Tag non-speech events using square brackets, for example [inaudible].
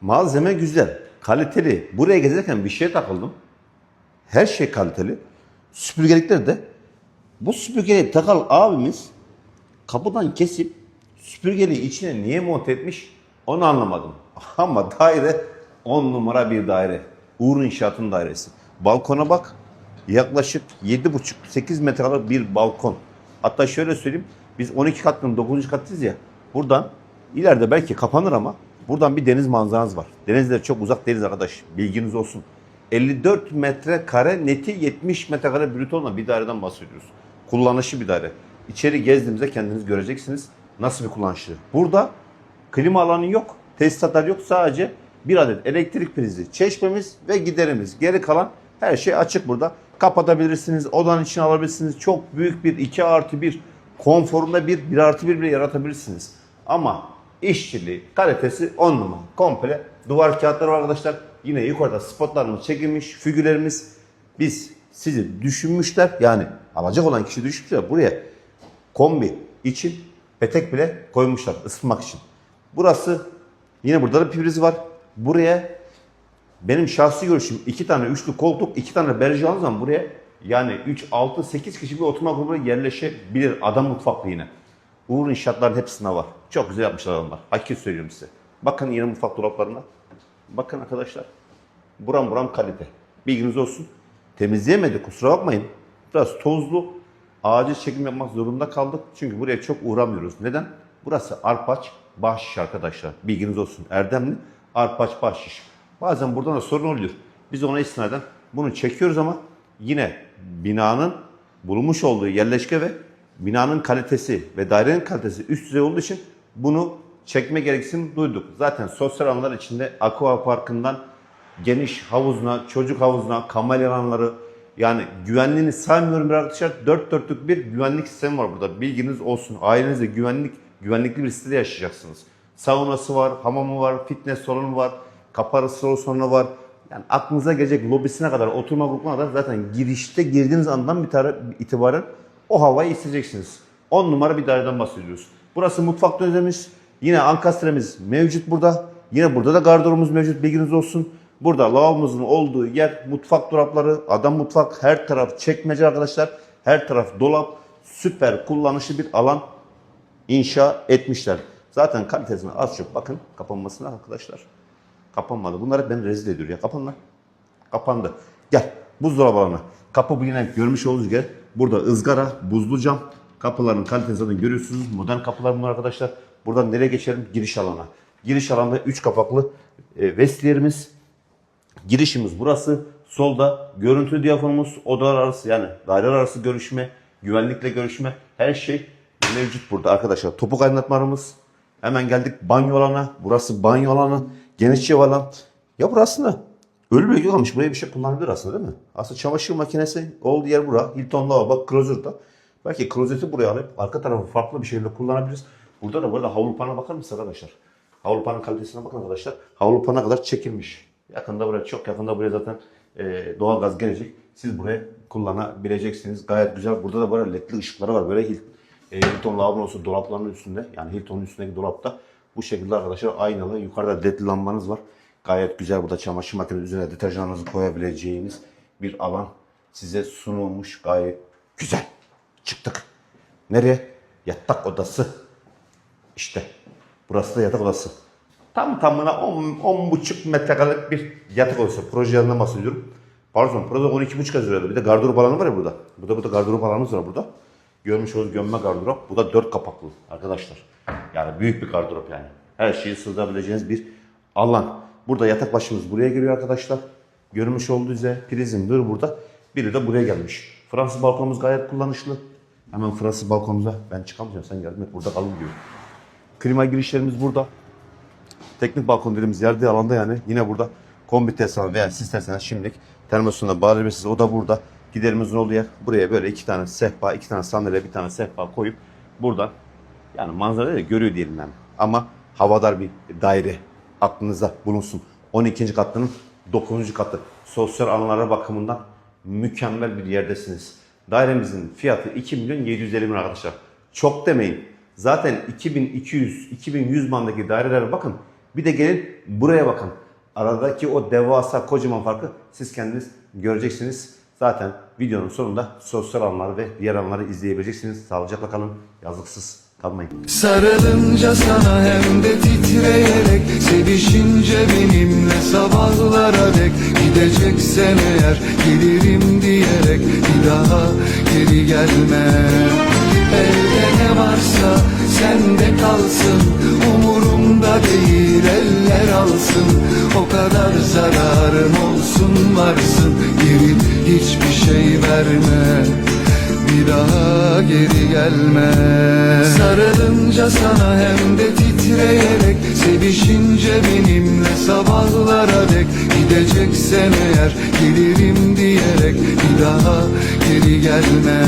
Malzeme güzel, kaliteli. Buraya gezerken bir şeye takıldım. Her şey kaliteli. Süpürgelikler de. Bu süpürgeyi takal abimiz kapıdan kesip süpürgeliği içine niye monte etmiş onu anlamadım. [laughs] Ama daire 10 numara bir daire. Uğur İnşaat'ın dairesi. Balkona bak. Yaklaşık 7,5-8 metrekarelik bir balkon. Hatta şöyle söyleyeyim. Biz 12 katlının 9. kattayız ya. Buradan ileride belki kapanır ama buradan bir deniz manzaranız var. Denizler çok uzak değiliz arkadaş. Bilginiz olsun. 54 metrekare neti 70 metrekare brüt olan bir daireden bahsediyoruz. Kullanışlı bir daire. İçeri gezdiğimizde kendiniz göreceksiniz nasıl bir kullanışlı. Burada klima alanı yok, tesisatlar yok. Sadece bir adet elektrik prizi, çeşmemiz ve giderimiz. Geri kalan her şey açık burada. Kapatabilirsiniz, odanın içine alabilirsiniz. Çok büyük bir 2 artı 1 konforunda bir 1 artı 1 bile yaratabilirsiniz. Ama işçiliği, kalitesi 10 numara. Komple duvar kağıtları var arkadaşlar. Yine yukarıda spotlarımız çekilmiş, figürlerimiz. Biz sizi düşünmüşler. Yani alacak olan kişi düşünmüşler. Buraya kombi için petek bile koymuşlar ısıtmak için. Burası yine burada da prizi var. Buraya benim şahsi görüşüm iki tane üçlü koltuk, iki tane berje zaman buraya yani 3, 6, 8 kişi bir oturma grubuna yerleşebilir. Adam mutfaklı yine. Uğur inşaatların hepsinde var. Çok güzel yapmışlar adamlar. Hakiki söylüyorum size. Bakın yeni mutfak dolaplarına. Bakın arkadaşlar. Buram buram kalite. Bilginiz olsun. Temizleyemedik kusura bakmayın. Biraz tozlu. Acil çekim yapmak zorunda kaldık. Çünkü buraya çok uğramıyoruz. Neden? Burası Arpaç Bahşiş arkadaşlar. Bilginiz olsun. Erdemli Arpaç Bahşiş. Bazen buradan da sorun oluyor. Biz ona istinaden bunu çekiyoruz ama yine binanın bulunmuş olduğu yerleşke ve binanın kalitesi ve dairenin kalitesi üst düzey olduğu için bunu çekme gereksinim duyduk. Zaten sosyal alanlar içinde Aqua Parkı'ndan geniş havuzuna, çocuk havuzuna, kamelya alanları yani güvenliğini saymıyorum bir arkadaşlar. Dört dörtlük bir güvenlik sistemi var burada. Bilginiz olsun. Ailenizde güvenlik, güvenlikli bir sitede yaşayacaksınız. Saunası var, hamamı var, fitness salonu var, kapalı salonu var. Yani aklınıza gelecek lobisine kadar, oturma grubuna kadar zaten girişte girdiğiniz andan bir itibaren o havayı hissedeceksiniz. 10 numara bir daireden bahsediyoruz. Burası mutfak dönemimiz. Yine ankastremiz mevcut burada. Yine burada da gardırobumuz mevcut bilginiz olsun. Burada lavabomuzun olduğu yer mutfak dolapları, adam mutfak, her taraf çekmece arkadaşlar. Her taraf dolap. Süper kullanışlı bir alan inşa etmişler. Zaten kalitesine az çok bakın kapanmasına arkadaşlar. Kapanmadı. Bunlar hep beni rezil ediyor ya. Kapan lan. Kapandı. Gel buzdolabı alanı. Kapı bu yine görmüş olduğunuz gibi burada ızgara, buzlu cam. Kapıların kalitesini görüyorsunuz. Modern kapılar bunlar arkadaşlar. Buradan nereye geçelim? Giriş alana. Giriş alanda 3 kapaklı e, vestiyerimiz. Girişimiz burası. Solda görüntü diyaframımız, odalar arası yani daireler arası görüşme, güvenlikle görüşme her şey mevcut burada arkadaşlar. Topuk aydınlatmalarımız. Hemen geldik banyo alana. Burası banyo alanı. Geniş alan. Ya burası ne? Ölü bölge kalmış. Buraya bir şey kullanabilir aslında değil mi? Aslında çamaşır makinesi olduğu yer bura. Hilton lavabo, klozet da. Belki klozeti buraya alıp arka tarafı farklı bir şekilde kullanabiliriz. Burada da burada havlu pana bakar mısınız arkadaşlar? Havlu panın kalitesine bakın arkadaşlar. Havlu pana kadar çekilmiş. Yakında buraya çok yakında buraya zaten e, doğalgaz gelecek. Siz buraya kullanabileceksiniz. Gayet güzel. Burada da böyle ledli ışıkları var. Böyle e, Hilton lavabosu dolaplarının üstünde. Yani Hilton'un üstündeki dolapta bu şekilde arkadaşlar aynalı. Yukarıda ledli lambanız var. Gayet güzel. Burada çamaşır makinesi üzerine deterjanınızı koyabileceğiniz bir alan size sunulmuş. Gayet güzel. Çıktık. Nereye? Yatak odası. İşte. Burası da yatak odası. Tam tamına 10, 10,5 metrekarelik bir yatak odası. Proje yanından bahsediyorum. Pardon, burada 12,5 yazıyordu. Bir de gardırop alanı var ya burada. Burada burada gardırop alanımız var burada. Görmüş olduğunuz gömme gardırop. Bu da 4 kapaklı arkadaşlar. Yani büyük bir gardırop yani. Her şeyi sığdırabileceğiniz bir alan. Burada yatak başımız buraya geliyor arkadaşlar. Görmüş olduğu üzere prizim bir burada. Biri de buraya gelmiş. Fransız balkonumuz gayet kullanışlı. Hemen Fransız balkonumuza ben çıkamayacağım sen geldin hep burada kalın diyor. Klima girişlerimiz burada. Teknik balkon dediğimiz yerde alanda yani yine burada kombi tesisatı veya siz isterseniz şimdilik termosuna bağlayabilirsiniz. O da burada. Giderimizin olduğu yer. Buraya böyle iki tane sehpa, iki tane sandalye, bir tane sehpa koyup buradan yani manzarayı da görüyor diyelim yani. Ama havadar bir daire aklınızda bulunsun. 12. katlının 9. katı. Sosyal alanlara bakımından mükemmel bir yerdesiniz. Dairemizin fiyatı 2 milyon 750 bin arkadaşlar. Çok demeyin. Zaten 2200, 2100 bandaki dairelere bakın. Bir de gelin buraya bakın. Aradaki o devasa kocaman farkı siz kendiniz göreceksiniz. Zaten videonun sonunda sosyal alanları ve diğer alanları izleyebileceksiniz. Sağlıcakla kalın, yazıksız kalmayın. Sarılınca sana hem de titreyerek Sevişince benimle sabahlara dek Gideceksen eğer gelirim diyerek Bir daha geri gelme Elde ne varsa sende kalsın Umurumda değil eller alsın O kadar zararım olsun varsın Geri hiçbir şey verme. Bir daha geri gelme. Sarılınca sana hem de titreyerek Sevişince benimle sabahlara dek. Gideceksen eğer gelirim diyerek Bir daha geri gelme